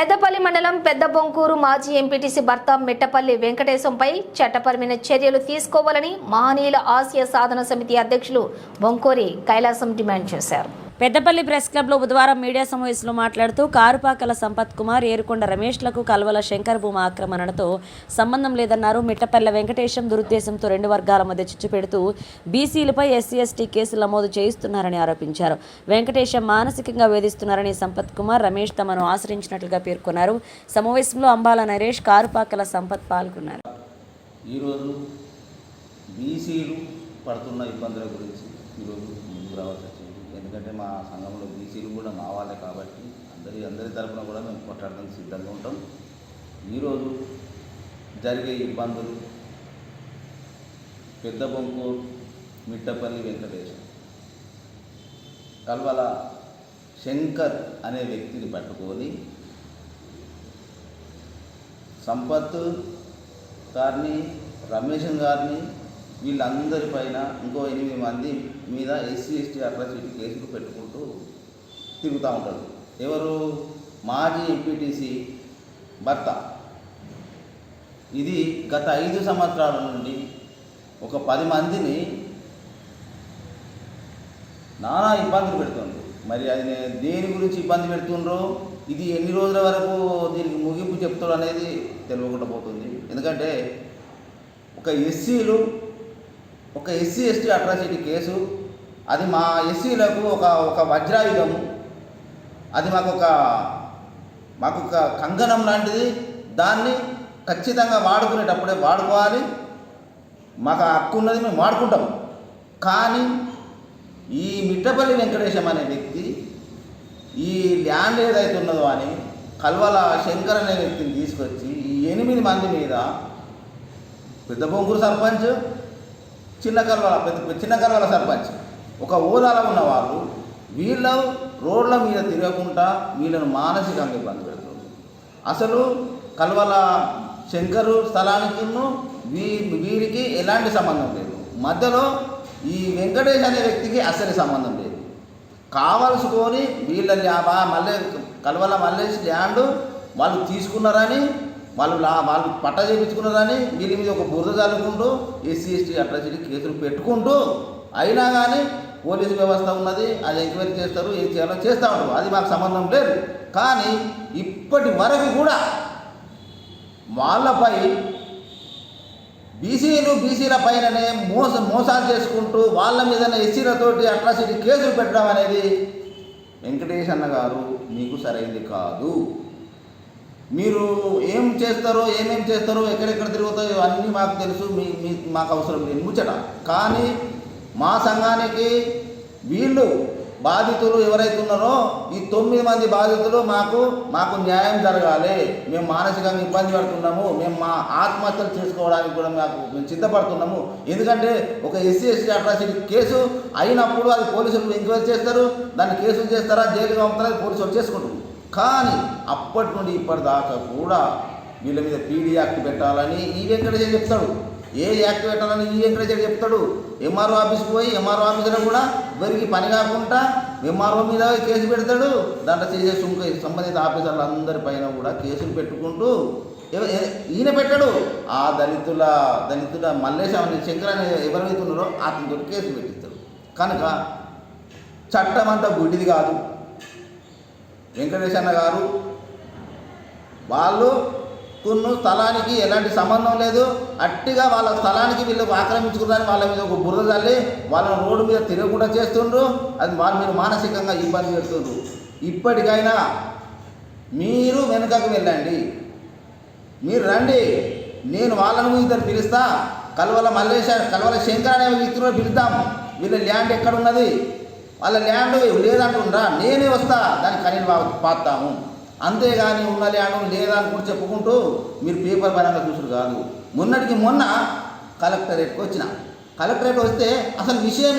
పెద్దపల్లి మండలం పెద్ద బొంకూరు మాజీ ఎంపీటీసీ భర్త మిట్టపల్లి వెంకటేశంపై చట్టపరమైన చర్యలు తీసుకోవాలని మహనీయుల ఆసియా సాధన సమితి అధ్యక్షులు బొంకూరి కైలాసం డిమాండ్ చేశారు. పెద్దపల్లి ప్రెస్ క్లబ్లో బుధవారం మీడియా సమావేశంలో మాట్లాడుతూ కారుపాకల సంపత్ కుమార్ ఏరుకొండ రమేష్లకు కల్వల శంకర్ భూమ ఆక్రమణతో సంబంధం లేదన్నారు. మిట్టపల్లె వెంకటేశం దురుద్దేశంతో రెండు వర్గాల మధ్య చిచ్చు పెడుతూ బీసీలపై ఎస్సీ ఎస్టీ కేసులు నమోదు చేయిస్తున్నారని ఆరోపించారు. వెంకటేశం మానసికంగా వేధిస్తున్నారని సంపత్ కుమార్ రమేష్ తమను ఆశ్రయించినట్లుగా పేర్కొన్నారు. సమావేశంలో అంబాల నరేష్ కారుపాకల సంపత్ పాల్గొన్నారు. ఈరోజు బీసీలు పడుతున్న ఇబ్బందుల గురించి ఈరోజు ముందుకు రావచ్చు ఎందుకంటే మా సంఘంలో బీసీలు కూడా మా వాళ్ళే కాబట్టి అందరి అందరి తరపున కూడా మేము కొట్లాడడానికి సిద్ధంగా ఉంటాం. ఈరోజు జరిగే ఇబ్బందులు పెద్ద బొంకూరు మిట్టపల్లి వెంకటేశం. కల్వల శంకర్ అనే వ్యక్తిని పట్టుకొని సంపత్ గారిని రమేష్ గారిని వీళ్ళందరిపైన ఇంకో ఎనిమిది మంది మీద ఎస్సీ ఎస్టీ అట్రాసిటీ కేసులు పెట్టుకుంటూ తిరుగుతూ ఉంటాడు ఎవరు? మాజీ ఎంపీటీసీ భర్త. ఇది గత ఐదు సంవత్సరాల నుండి ఒక పది మందిని నానా ఇబ్బందులు పెడుతుండ్రు మరి అది దేని గురించి ఇబ్బంది పెడుతుండ్రో? ఇది ఎన్ని రోజుల వరకు దీనికి ముగింపు చెప్తాడు అనేది తెలియకుండా పోతుంది. ఎందుకంటే ఒక ఎస్సీలు ఒక ఎస్సీ ఎస్టీ అట్రాసిటీ కేసు అది మా ఎస్సీలకు ఒక ఒక వజ్రాయుధము. అది మాకు ఒక మాకు ఒక కంగణం లాంటిది. దాన్ని ఖచ్చితంగా వాడుకునేటప్పుడే వాడుకోవాలి. మాకు హక్కు ఉన్నది మేము వాడుకుంటాం. కానీ ఈ మిట్టపల్లి వెంకటేశం అనే వ్యక్తి ఈ ల్యాండ్ ఏదైతే ఉన్నదో అని కల్వల శంకర్ అనే వ్యక్తిని తీసుకొచ్చి ఈ ఎనిమిది మంది మీద పెద్ద బొంగురు సర్పంచ్ చిన్న కల్వల పెద్ద చిన్న కల్వల సర్పంచ్. ఒక హోదాలో ఉన్న వాళ్ళు వీళ్ళ రోడ్ల మీద తిరగకుండా వీళ్ళను మానసికంగా ఇబ్బంది పెడుతుంది అసలు కల్వల శంకరు స్థలానికి వీ వీరికి ఎలాంటి సంబంధం లేదు. మధ్యలో ఈ వెంకటేష్ అనే వ్యక్తికి అసలు సంబంధం లేదు. కావలసుకొని వీళ్ళ మళ్ళీ బా- కల్వల మల్లేష్ ల్యాండ్ వాళ్ళు తీసుకున్నారని వాళ్ళు లా వాళ్ళు పట్ట చేయించుకున్నారని వీళ్ళ మీద ఒక బురద చల్లుకుంటూ ఎస్సీ ఎస్టీ అట్రాసిటీ కేసులు పెట్టుకుంటూ అయినా కానీ పోలీసు వ్యవస్థ ఉన్నది అది ఎంక్వైరీ చేస్తారు ఏం చేయాలో చేస్తూ ఉంటారు. అది మాకు సంబంధం లేదు. కానీ ఇప్పటి వరకు కూడా వాళ్ళపై బీసీలు బీసీల పైననే మోస మోసాలు చేసుకుంటూ వాళ్ళ మీదనే ఎస్సీలతోటి అట్రాసిటీ కేసులు పెట్టడం అనేది వెంకటేష్ అన్న గారు మీకు సరైనది కాదు. మీరు ఏం చేస్తారో ఏమేం చేస్తారో ఎక్కడెక్కడ తిరుగుతాయో అన్నీ మాకు తెలుసు మీ మీ మాకు అవసరం లేదు ముచ్చట. కానీ మా సంఘానికి వీళ్ళు బాధితులు ఎవరైతే ఉన్నారో ఈ తొమ్మిది మంది బాధితులు మాకు మాకు న్యాయం జరగాలి. మేము మానసికంగా ఇబ్బంది పడుతున్నాము. మేము మా ఆత్మహత్యలు చేసుకోవడానికి కూడా మాకు మేము సిద్ధపడుతున్నాము. ఎందుకంటే ఒక ఎస్సీ ఎస్టీ అట్రాసిటీ కేసు అయినప్పుడు అది పోలీసులు ఎంక్వైరీ చేస్తారు దాన్ని కేసులు చేస్తారా జైలుగా పంపుతారా పోలీసులు చేసుకుంటారు కానీ అప్పటి నుండి ఇప్పటిదాకా కూడా వీళ్ళ మీద పీడీ యాక్ట్ పెట్టాలని ఈ వెంకటేశ్వర చెప్తాడు. ఏ యాక్ట్ పెట్టాలని ఈ వెంకటేశ్వర చెప్తాడు. ఎంఆర్ఓ ఆఫీస్కి పోయి ఎంఆర్ఓ ఆఫీసులో కూడా ఎవరికి పని కాకుండా ఎంఆర్ఓ మీద కేసు పెడతాడు. దాంట్లో చేసే సుంక సంబంధిత ఆఫీసర్లు అందరి పైన కూడా కేసులు పెట్టుకుంటూ ఈయన పెట్టాడు. ఆ దళితుల దళితుల మల్లేశ అనే శంకర్ అనే ఎవరైతే ఉన్నారో అతనితో కేసు పెట్టిస్తాడు. కనుక చట్టం అంతా గుడ్డిది కాదు. వెంకటేశన్న గారు వాళ్ళు కున్ను స్థలానికి ఎలాంటి సంబంధం లేదు. అట్టిగా వాళ్ళ స్థలానికి వీళ్ళు ఆక్రమించుకున్నారని వాళ్ళ మీద ఒక బురద తల్లి వాళ్ళని రోడ్డు మీద తిరగకుండా చేస్తుండ్రు. అది వాళ్ళ మీరు మానసికంగా ఇబ్బంది పెడుతుండ్రు. ఇప్పటికైనా మీరు వెనుకకు వెళ్ళండి. మీరు రండి. నేను వాళ్ళను ఇద్దరు పిలుస్తా. కల్వల మల్లేశ కల్వల శంకర్ అనే వ్యక్తిని పిలుద్దాం. వీళ్ళ ల్యాండ్ ఎక్కడ ఉన్నది? వాళ్ళ ల్యాండ్ లేదంటుండ్రా నేనే వస్తా దానికి కనీలు పాతాము. అంతేగాని ఉన్న ల్యాండ్ లేదా అని కూడా చెప్పుకుంటూ మీరు పేపర్ పరంగా చూసుడు కాదు. మొన్నటికి మొన్న కలెక్టరేట్కి వచ్చిన. కలెక్టరేట్ వస్తే అసలు విషయం